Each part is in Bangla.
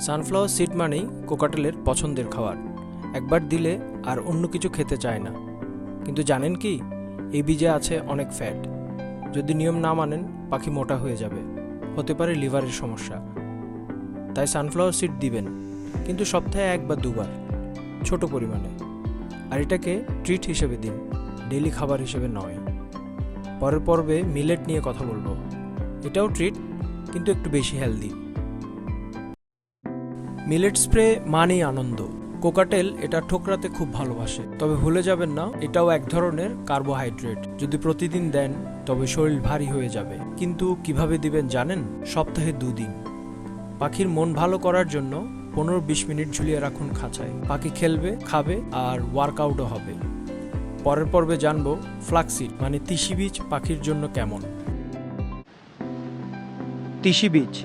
সানফ্লাওয়ার সিড মানেই কোকাটেলের পছন্দের খাবার। একবার দিলে আর অন্য কিছু খেতে চায় না। কিন্তু জানেন কি? এই বীজে আছে অনেক ফ্যাট। যদি নিয়ম না মানেন, পাখি মোটা হয়ে যাবে। হতে পারে লিভারের সমস্যা। তাই সানফ্লাওয়ার সিড দিবেন। কিন্তু সপ্তাহে এক বা দুবার। ছোট পরিমাণে। আর এটাকে ট্রিট হিসেবে দিন। ডেলি খাবার হিসেবে নয়। পরের পর্বে মিলেট নিয়ে কথা বলব। এটাও ট্রিট, কিন্তু একটু বেশি হেলদি। মিলেট স্প্রে মানেই আনন্দ। কোকাটেল এটা ঠোকরাতে খুব ভালোবাসে। তবে ভুলে যাবেন না, এটাও এক ধরনের কার্বোহাইড্রেট। যদি প্রতিদিন দেন, তবে শরীর ভারী হয়ে যাবে। কিন্তু কীভাবে দিবেন জানেন? সপ্তাহে দুদিন। পাখির মন ভালো করার জন্য পনেরো বিশ মিনিট ঝুলিয়ে রাখুন খাঁচায়। পাখি খেলবে, খাবে আর ওয়ার্কআউটও হবে। পরের পর্বে জানব ফ্লাক্সিড মানে তিসি বীজ পাখির জন্য কেমন। তিসি বীজ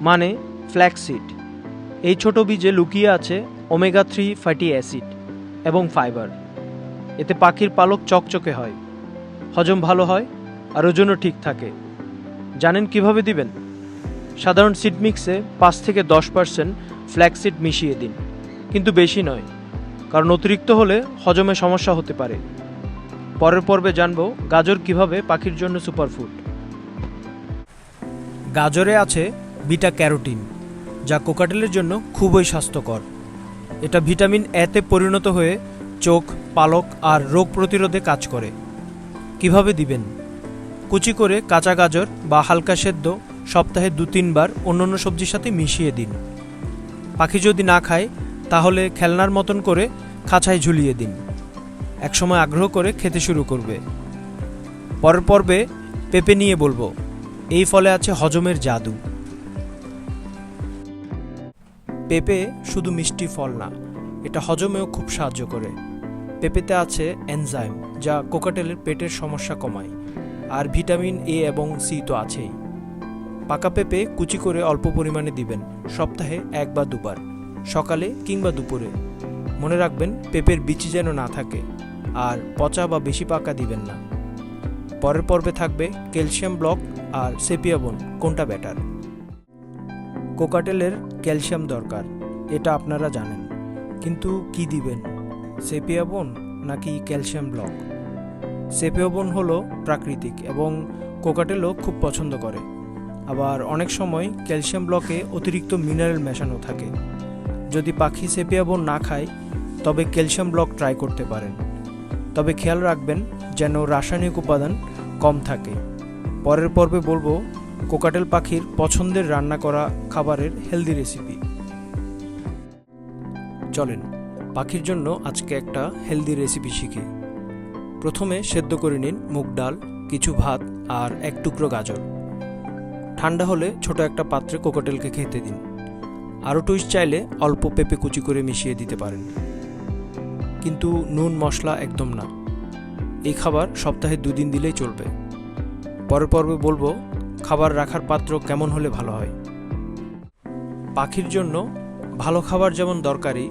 মানে ফ্ল্যাক্সিড। এই ছোট বীজে লুকিয়ে আছে ওমেগা থ্রি ফ্যাটি অ্যাসিড এবং ফাইবার এতে পাখির পালক চকচকে হয়, হজম ভালো হয় আর ওজনও ঠিক থাকে। জানেন কীভাবে দিবেন? সাধারণ সিড মিক্সে পাঁচ থেকে দশ পার্সেন্ট ফ্ল্যাক্সিড মিশিয়ে দিন, কিন্তু বেশি নয়, কারণ অতিরিক্ত হলে হজমে সমস্যা হতে পারে। পরের পর্বে জানব গাজর কীভাবে পাখির জন্য সুপারফুড গাজরে আছে বিটা ক্যারোটিন। যা কোকাটেলের জন্য খুবই স্বাস্থ্যকর। এটা ভিটামিন এতে পরিণত হয়ে চোখ, পালক আর রোগ প্রতিরোধে কাজ করে। কীভাবে দিবেন? কুচি করে কাঁচা গাজর বা হালকা সেদ্ধ সপ্তাহে দু তিনবার অন্যান্য সবজির সাথে মিশিয়ে দিন। পাখি যদি না খায়, তাহলে খেলনার মতন করে খাঁচায় ঝুলিয়ে দিন। একসময় আগ্রহ করে খেতে শুরু করবে। পরের পর্বে পেঁপে নিয়ে বলব। এই ফলে আছে হজমের জাদু। পেঁপে শুধু মিষ্টি ফল না, এটা হজমেও খুব সাহায্য করে। পেঁপেতে আছে এনজাইম, যা কোকাটেলের পেটের সমস্যা কমায়, আর ভিটামিন এ এবং সি তো আছেই। পাকা পেঁপে কুচি করে অল্প পরিমাণে দিবেন, সপ্তাহে এক বা দুবার, সকালে কিংবা দুপুরে। মনে রাখবেন, পেঁপের বিচি যেন না থাকে, আর পচা বা বেশি পাকা দিবেন না। পরের পর্বে থাকবে ক্যালসিয়াম ব্লক আর সেপিয়াবন কোনটা বেটার? কোকাটেলের ক্যালসিয়াম দরকার, এটা আপনারা জানেন। কিন্তু কি দিবেন? সেপিয়াবন নাকি ক্যালসিয়াম ব্লক? সেপিয়াবন হলো প্রাকৃতিক এবং কোকাটেলও খুব পছন্দ করে। আবার অনেক সময় ক্যালসিয়াম ব্লকে অতিরিক্ত মিনারেল মেশানো থাকে। যদি পাখি সেপিয়াবন না খায়, তবে ক্যালসিয়াম ব্লক ট্রাই করতে পারেন। তবে খেয়াল রাখবেন যেন রাসায়নিক উপাদান কম থাকে। পরের পর্বে বলব কোকাটেল পাখির পছন্দের রান্না করা খাবারের হেলদি রেসিপি। চলেন, পাখির জন্য আজকে একটা হেলদি রেসিপি শিখি। প্রথমে সেদ্ধ করে নিন মুগ ডাল, কিছু ভাত আর এক টুকরো গাজর। ঠান্ডা হলে ছোট একটা পাত্রে কোকাটেলকে খেতে দিন। আরও টুইস্ট চাইলে অল্প পেঁপে কুচি করে মিশিয়ে দিতে পারেন। কিন্তু নুন, মশলা একদম না। এই খাবার সপ্তাহে দুদিন দিলেই চলবে। পরের পর্বে বলব খাবার রাখার পাত্র কেমন হলে ভালো হয়? পাখির জন্য ভালো খাবার যেমন দরকারি,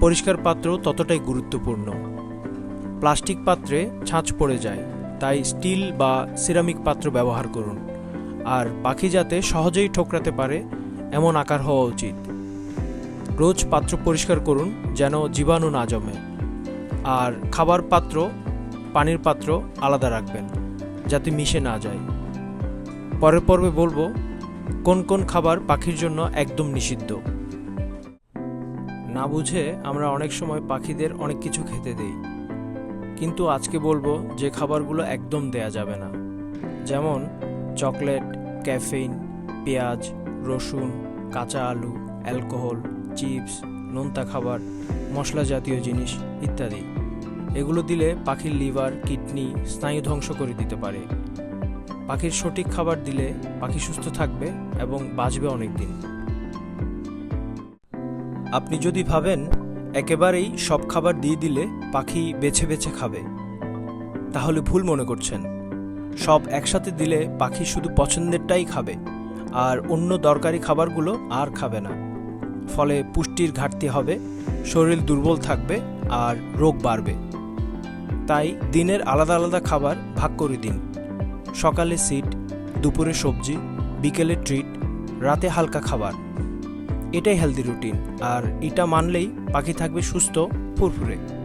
পরিষ্কার পাত্র ততটাই গুরুত্বপূর্ণ। প্লাস্টিক পাত্রে ছাঁচ পড়ে যায়, তাই স্টিল বা সিরামিক পাত্র ব্যবহার করুন। আর পাখি যাতে সহজেই ঠোকরাতে পারে, এমন আকার হওয়া উচিত। রোজ পাত্র পরিষ্কার করুন যেন জীবাণু না জমে। আর খাবার পাত্র, পানির পাত্র আলাদা রাখবেন, যাতে মিশে না যায়। পরের পর্বে বলব, কোন কোন খাবার পাখির জন্য একদম নিষিদ্ধ। না বুঝে আমরা অনেক সময় পাখিদের অনেক কিছু খেতে দেই। কিন্তু আজকে বলব যে খাবারগুলো একদম দেয়া যাবে না। যেমন চকলেট, ক্যাফেইন, পেঁয়াজ, রসুন, কাঁচা আলু, অ্যালকোহল, চিপস, নোনতা খাবার, মশলা জাতীয় জিনিস ইত্যাদি। এগুলো দিলে পাখির লিভার, কিডনি, স্নায়ু ধ্বংস করে দিতে পারে। পাখির সঠিক খাবার দিলে পাখি সুস্থ থাকবে এবং বাঁচবে অনেক দিন আপনি যদি ভাবেন একেবারেই সব খাবার দিয়ে দিলে পাখি বেছে বেছে খাবে, তাহলে ভুল মনে করছেন। সব একসাথে দিলে পাখি শুধু পছন্দেরটাই খাবে, আর অন্য দরকারি খাবারগুলো আর খাবে না। ফলে পুষ্টির ঘাটতি হবে, শরীর দুর্বল থাকবে, আর রোগ বাড়বে। তাই দিনের আলাদা আলাদা খাবার ভাগ করে দিন। সকালে সিট, দুপুরে সবজি, বিকেলে ট্রিট রাতে হালকা খাবার। এটাই হেলদি রুটিন আর এটা মানলেই পাখি থাকবে সুস্থ, ফুরফুরে।